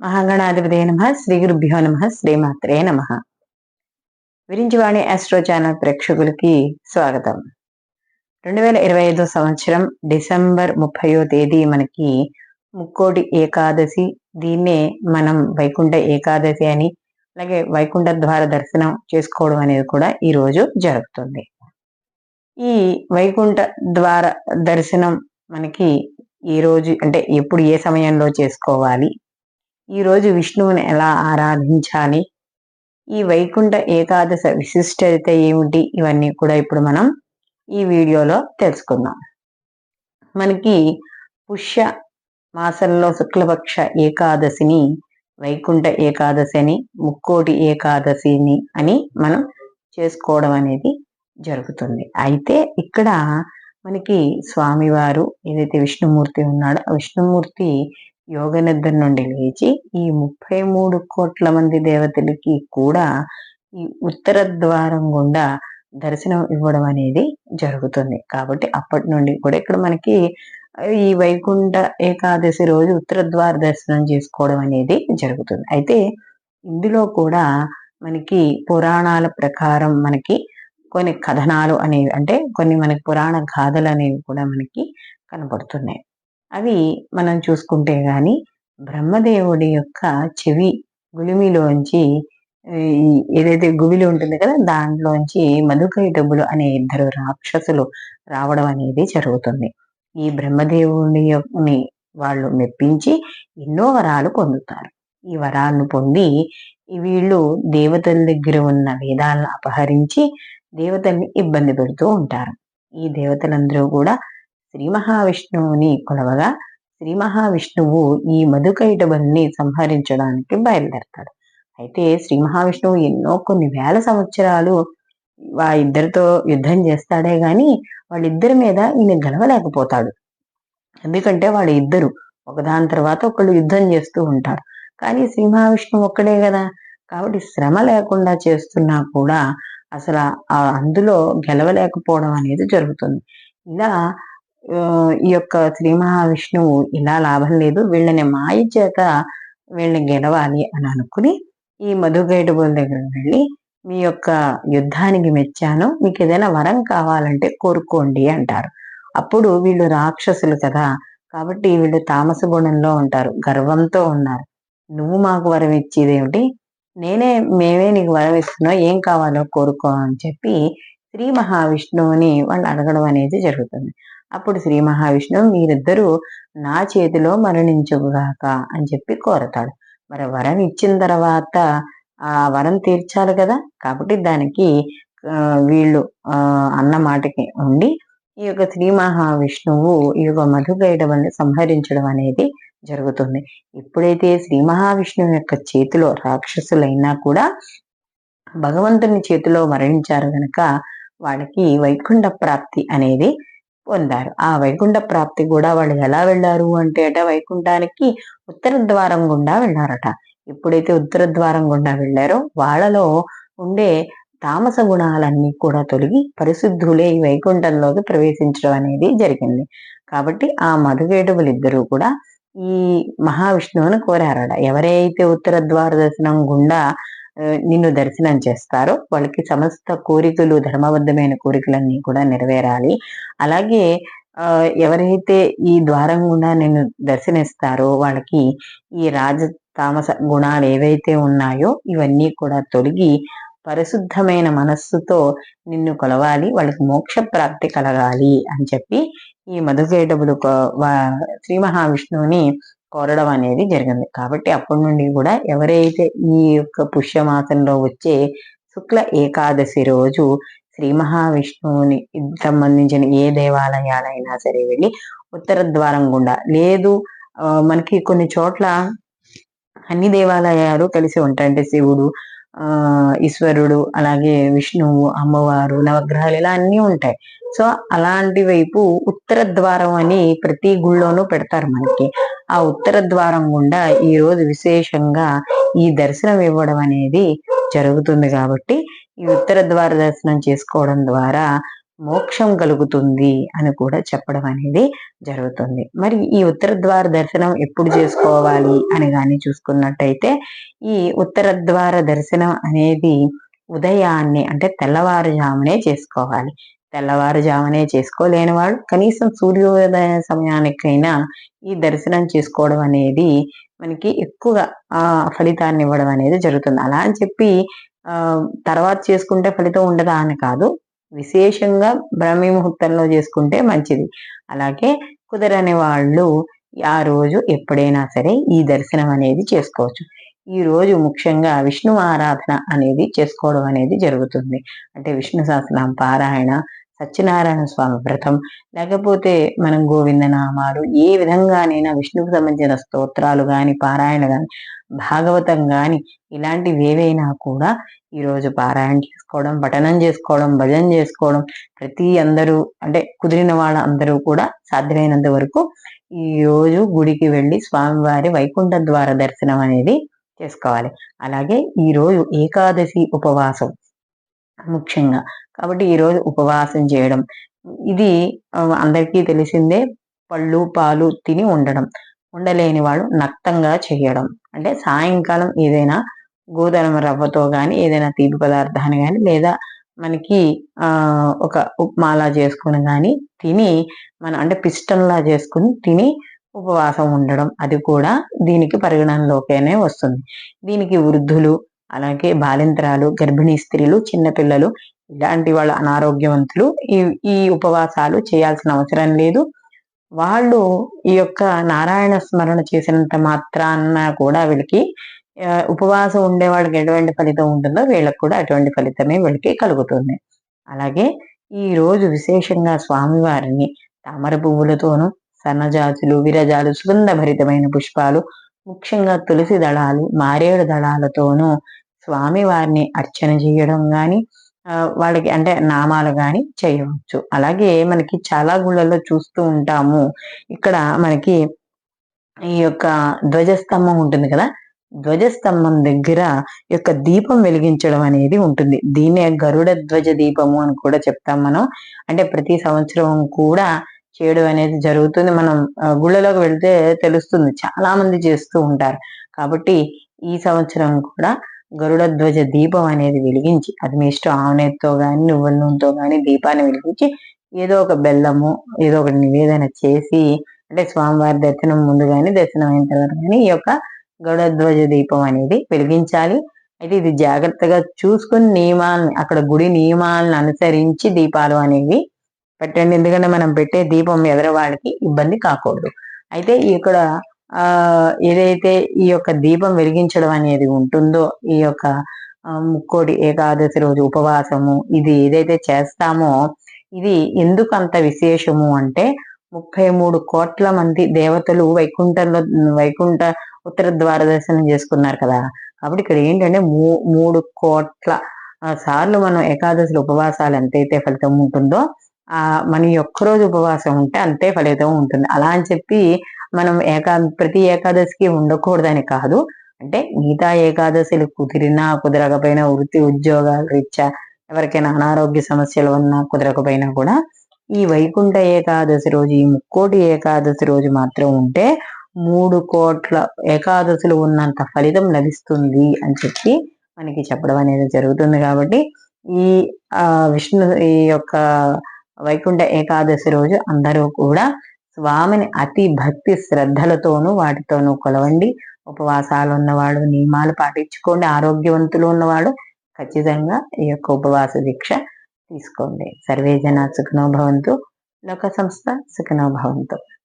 మహాగణాధిపతి నమ. శ్రీ గురుభ్యో నమ. శ్రీమాత్రే నమ. విరించివాణి ఆస్ట్రో ఛానల్ ప్రేక్షకులకి స్వాగతం. రెండు వేల ఇరవై ఐదో సంవత్సరం డిసెంబర్ ముప్పయో తేదీ మనకి ముక్కోటి ఏకాదశి. దీన్నే మనం వైకుంఠ ఏకాదశి అని అలాగే వైకుంఠ ద్వార దర్శనం చేసుకోవడం అనేది కూడా ఈ రోజు జరుగుతుంది. ఈ వైకుంఠ ద్వార దర్శనం మనకి ఈ రోజు అంటే ఎప్పుడు ఏ సమయంలో చేసుకోవాలి ఈ రోజు విష్ణువుని ఎలా ఆరాధించాలి? ఈ వైకుంఠ ఏకాదశ విశిష్టత ఏమిటి? ఇవన్నీ కూడా ఇప్పుడు మనం ఈ వీడియోలో తెలుసుకుందాం. మనకి పుష్య మాసంలో శుక్లపక్ష ఏకాదశిని వైకుంఠ ఏకాదశి అని ముక్కోటి ఏకాదశిని అని మనం చేసుకోవడం అనేది జరుగుతుంది. అయితే ఇక్కడ మనకి స్వామివారు ఏదైతే విష్ణుమూర్తి ఉన్నాడో ఆ విష్ణుమూర్తి యోగ నిద్ర నుండి లేచి ఈ ముప్పై మూడు కోట్ల మంది దేవతలకి కూడా ఈ ఉత్తర ద్వారం గుండా దర్శనం ఇవ్వడం అనేది జరుగుతుంది. కాబట్టి అప్పటి నుండి కూడా ఇక్కడ మనకి ఈ వైకుంఠ ఏకాదశి రోజు ఉత్తర ద్వార దర్శనం చేసుకోవడం అనేది జరుగుతుంది. అయితే ఇందులో కూడా మనకి పురాణాల ప్రకారం మనకి కొన్ని కథనాలు అనేవి అంటే కొన్ని మనకి పురాణ గాథలు అనేవి కూడా మనకి కనపడుతున్నాయి. అవి మనం చూసుకుంటే గాని బ్రహ్మదేవుడి యొక్క చెవి గులిమిలోంచి ఏదైతే గుబిలి ఉంటుంది కదా దాంట్లోంచి మధుకైటబులు అనే ఇద్దరు రాక్షసులు రావడం అనేది జరుగుతుంది. ఈ బ్రహ్మదేవుని వాళ్ళు మెప్పించి ఎన్నో వరాలు పొందుతారు. ఈ వరాలను పొంది వీళ్ళు దేవతల దగ్గర ఉన్న వేదాలను అపహరించి దేవతల్ని ఇబ్బంది పెడుతూ ఉంటారు. ఈ దేవతలందరూ కూడా శ్రీ మహావిష్ణువుని కొలవగా శ్రీ మహావిష్ణువు ఈ మధుకైటబల్ని సంహరించడానికి బయలుదేరతాడు. అయితే శ్రీ మహావిష్ణువు ఎన్నో కొన్ని వేల సంవత్సరాలు ఆ ఇద్దరితో యుద్ధం చేస్తాడే గాని వాళ్ళిద్దరి మీద ఈయన గెలవలేకపోతాడు. ఎందుకంటే వాళ్ళ ఇద్దరు ఒకదాని తర్వాత ఒకళ్ళు యుద్ధం చేస్తూ ఉంటారు. కానీ శ్రీ మహావిష్ణువు ఒక్కడే కదా. కాబట్టి శ్రమ లేకుండా చేస్తున్నా కూడా అసలు అందులో గెలవలేకపోవడం అనేది జరుగుతుంది. ఇలా ఈ యొక్క శ్రీ మహావిష్ణువు ఇలా లాభం లేదు. వీళ్ళని మాయ చేత వీళ్ళని గెలవాలి అని అనుకుని ఈ మధుగైటబుల్ దగ్గర వెళ్ళి మీ యొక్క యుద్ధానికి మెచ్చాను. మీకు ఏదైనా వరం కావాలంటే కోరుకోండి అంటారు. అప్పుడు వీళ్ళు రాక్షసులు కదా. కాబట్టి వీళ్ళు తామస గుణంలో ఉంటారు. గర్వంతో ఉన్నారు. నువ్వు మాకు వరం ఇచ్చేదేమిటి నేనే మేమే నీకు వరం ఇస్తున్నావు ఏం కావాలో కోరుకో అని చెప్పి శ్రీ మహావిష్ణువుని వాళ్ళు అడగడం అనేది జరుగుతుంది. అప్పుడు శ్రీ మహావిష్ణువు మీరిద్దరూ నా చేతిలో మరణించుగాక అని చెప్పి కోరతాడు. మరి వరం ఇచ్చిన తర్వాత ఆ వరం తీర్చాలి కదా? కాబట్టి దానికి వీళ్ళు అన్న మాటకి ఉండి ఈ యొక్క శ్రీ మహావిష్ణువు ఈ యొక్క మధుగైడవల్ని సంహరించడం అనేది జరుగుతుంది. ఎప్పుడైతే శ్రీ మహావిష్ణువు యొక్క చేతిలో రాక్షసులైనా కూడా భగవంతుని చేతిలో మరణించారు గనక వాళ్ళకి వైకుంఠ ప్రాప్తి అనేది పొందారు. ఆ వైకుంఠ ప్రాప్తి కూడా వాళ్ళు ఎలా వెళ్ళారు అంటే అట వైకుంఠానికి ఉత్తర ద్వారం గుండా వెళ్ళారట. ఎప్పుడైతే ఉత్తర ద్వారం గుండా వెళ్ళారో వాళ్ళలో ఉండే తామస గుణాలన్నీ కూడా తొలగి పరిశుద్ధులే ఈ వైకుంఠంలోకి ప్రవేశించడం అనేది జరిగింది. కాబట్టి ఆ మధుగేటువులు ఇద్దరు కూడా ఈ మహావిష్ణువుని కోరారట. ఎవరైతే ఉత్తర ద్వార దర్శనం గుండా నిన్ను దర్శనం చేస్తారో. వాళ్ళకి సమస్త కోరికలు ధర్మబద్ధమైన కోరికలన్నీ కూడా నెరవేరాలి. అలాగే ఎవరైతే ఈ ద్వారం గుండా నిన్ను దర్శనిస్తారో వాళ్ళకి ఈ రాజ తామస గుణాలు ఏవైతే ఉన్నాయో ఇవన్నీ కూడా తొలగి పరిశుద్ధమైన మనస్సుతో నిన్ను కొలవాలి. వాళ్ళకి మోక్ష ప్రాప్తి కలగాలి అని చెప్పి ఈ మధుకేటబులు శ్రీ మహావిష్ణువుని కోరడం అనేది జరిగింది. కాబట్టి అప్పటి నుండి కూడా ఎవరైతే ఈ యొక్క పుష్యమాసంలో వచ్చే శుక్ల ఏకాదశి రోజు శ్రీ మహావిష్ణువుని సంబంధించిన ఏ దేవాలయాలైనా సరే వెళ్ళి ఉత్తర ద్వారం గుండా లేదు మనకి కొన్ని చోట్ల అన్ని దేవాలయాలు కలిసి ఉంటాయి అంటే శివుడు ఈశ్వరుడు అలాగే విష్ణువు అమ్మవారు నవగ్రహాలు ఇలా అన్నీ ఉంటాయి. సో అలాంటి వైపు ఉత్తర ద్వారం అని ప్రతి గుళ్ళోనూ పెడతారు మనకి. ఆ ఉత్తర ద్వారం గుండా ఈ రోజు విశేషంగా ఈ దర్శనం ఇవ్వడం అనేది జరుగుతుంది కాబట్టి ఈ ఉత్తర ద్వార దర్శనం చేసుకోవడం ద్వారా మోక్షం కలుగుతుంది అని కూడా చెప్పడం అనేది జరుగుతుంది. మరి ఈ ఉత్తర ద్వార దర్శనం ఎప్పుడు చేసుకోవాలి అని కానీ చూసుకున్నట్టయితే ఈ ఉత్తర ద్వార దర్శనం అనేది ఉదయాన్నే అంటే తెల్లవారుజామునే చేసుకోవాలి. తెల్లవారుజామునే చేసుకోలేని వాడు కనీసం సూర్యోదయ సమయానికైనా ఈ దర్శనం చేసుకోవడం అనేది మనకి ఎక్కువగా ఫలితాన్ని ఇవ్వడం అనేది జరుగుతుంది. అలా అని చెప్పి తర్వాత చేసుకుంటే ఫలితం ఉండదా అని కాదు. విశేషంగా బ్రహ్మీ ముహూర్తంలో చేసుకుంటే మంచిది. అలాగే కుదరని వాళ్ళు ఆ రోజు ఎప్పుడైనా సరే ఈ దర్శనం అనేది చేసుకోవచ్చు. ఈ రోజు ముఖ్యంగా విష్ణు ఆరాధన అనేది చేసుకోవడం అనేది జరుగుతుంది. అంటే విష్ణు సహస్రనామ పారాయణ సత్యనారాయణ స్వామి వ్రతం లేకపోతే మనం గోవిందనామాలు ఏ విధంగానైనా విష్ణుకు సంబంధించిన స్తోత్రాలు కానీ పారాయణ కానీ భాగవతం కానీ ఇలాంటివి ఏవైనా కూడా ఈరోజు పారాయణ చేసుకోవడం పఠనం చేసుకోవడం భజన చేసుకోవడం ప్రతి అందరూ అంటే కుదిరిన వాళ్ళ అందరూ కూడా సాధ్యమైనంత వరకు ఈ రోజు గుడికి వెళ్ళి స్వామివారి వైకుంఠ ద్వార దర్శనం అనేది చేసుకోవాలి. అలాగే ఈరోజు ఏకాదశి ఉపవాసం ముఖ్యంగా కాబట్టి ఈరోజు ఉపవాసం చేయడం. ఇది అందరికీ తెలిసిందే పళ్ళు పాలు తిని ఉండడం. ఉండలేని వాడు నక్తంగా చేయడం. అంటే సాయంకాలం ఏదైనా గోధుమ రవ్వతో కానీ ఏదైనా తీపి పదార్థాన్ని కానీ లేదా మనకి ఆ ఒక ఉప్మాలా చేసుకుని కానీ తిని మనం అంటే పిస్టన్లా చేసుకుని తిని ఉపవాసం ఉండడం. అది కూడా దీనికి పరిగణనలోకేనే వస్తుంది. దీనికి వృద్ధులు అలాగే బాలింతరాలు గర్భిణీ స్త్రీలు చిన్నపిల్లలు ఇలాంటి వాళ్ళ అనారోగ్యవంతులు ఈ ఈ ఉపవాసాలు చేయాల్సిన అవసరం లేదు. వాళ్ళు ఈ యొక్క నారాయణ స్మరణ చేసినంత మాత్రాన కూడా వీళ్ళకి ఉపవాసం ఉండే వాళ్ళకి ఎటువంటి ఫలితం ఉంటుందో వీళ్ళకి కూడా అటువంటి ఫలితమే వీళ్ళకి కలుగుతుంది. అలాగే ఈ రోజు విశేషంగా స్వామివారిని తామర పువ్వులతోనూ సన్నజాతులు విరజాలు సుగంధభరితమైన పుష్పాలు ముఖ్యంగా తులసి దళాలు మారేడు దళాలతోనూ స్వామి వారిని అర్చన చేయడం కానీ వాళ్ళకి అంటే నామాలు గాని చేయవచ్చు. అలాగే మనకి చాలా గుళ్ళల్లో చూస్తూ ఉంటాము. ఇక్కడ మనకి ఈ యొక్క ధ్వజస్తంభం ఉంటుంది కదా? ధ్వజస్తంభం దగ్గర యొక్క దీపం వెలిగించడం అనేది ఉంటుంది. దీన్నే గరుడ ధ్వజ దీపము అని కూడా చెప్తాం మనం. అంటే ప్రతి సంవత్సరం కూడా చేయడం అనేది జరుగుతుంది. మనం గుళ్ళలోకి వెళ్తే తెలుస్తుంది. చాలా మంది చేస్తూ ఉంటారు. కాబట్టి ఈ సంవత్సరం కూడా గరుడ ధ్వజ దీపం అనేది వెలిగించి అది మీ ఇష్టం ఆవునేతో కానీ నువ్వుల నూనెతో కానీ దీపాన్ని వెలిగించి ఏదో ఒక బెల్లము ఏదో ఒక నివేదన చేసి అంటే స్వామివారి దర్శనం ముందు కానీ దర్శనం అయిన తర్వాత కానీ ఈ యొక్క గరుడధ్వజ దీపం అనేది వెలిగించాలి. అయితే ఇది జాగ్రత్తగా చూసుకుని నియమాలను అక్కడ గుడి నియమాలను అనుసరించి దీపాలు అనేవి పెట్టండి. ఎందుకంటే మనం పెట్టే దీపం ఎదరవాడికి ఇబ్బంది కాకూడదు. అయితే ఇక్కడ ఏదైతే ఈ యొక్క దీపం వెలిగించడం అనేది ఉంటుందో ఈ యొక్క ముక్కోటి ఏకాదశి రోజు ఉపవాసము ఇది ఏదైతే చేస్తామో ఇది ఎందుకు అంత విశేషము అంటే ముప్పై మూడు కోట్ల మంది దేవతలు వైకుంఠంలో వైకుంఠ ఉత్తర ద్వార దర్శనం చేసుకున్నారు కదా. కాబట్టి ఇక్కడ ఏంటంటే మూ మూడు కోట్ల సార్లు మనం ఏకాదశి ఉపవాసాలు ఎంతైతే ఫలితం ఉంటుందో ఆ మన ఒక్కరోజు ఉపవాసం ఉంటే అంతే ఫలితం ఉంటుంది. అలా అని చెప్పి మనం ఏకా ప్రతి ఏకాదశికి ఉండకూడదని కాదు. అంటే మిగతా ఏకాదశిలు కుదిరినా కుదరకపోయినా వృత్తి ఉద్యోగాలు రీత్యా ఎవరికైనా అనారోగ్య సమస్యలు ఉన్నా కుదరకపోయినా కూడా ఈ వైకుంఠ ఏకాదశి రోజు ఈ ముక్కోటి ఏకాదశి రోజు మాత్రం ఉంటే మూడు కోట్ల ఏకాదశులు ఉన్నంత ఫలితం లభిస్తుంది అని చెప్పి మనకి చెప్పడం అనేది జరుగుతుంది కాబట్టి ఈ ఆ విష్ణు ఈ యొక్క వైకుంఠ ఏకాదశి రోజు అందరూ కూడా స్వామిని అతి భక్తి శ్రద్ధలతోనూ వాటితోనూ కొలవండి. ఉపవాసాలు ఉన్నవాడు నియమాలు పాటించుకోండి. ఆరోగ్యవంతులు ఉన్నవాడు ఖచ్చితంగా ఈ యొక్క ఉపవాస దీక్ష తీసుకోండి. సర్వే జన లోక సంస్థ సుఖనోభవంతు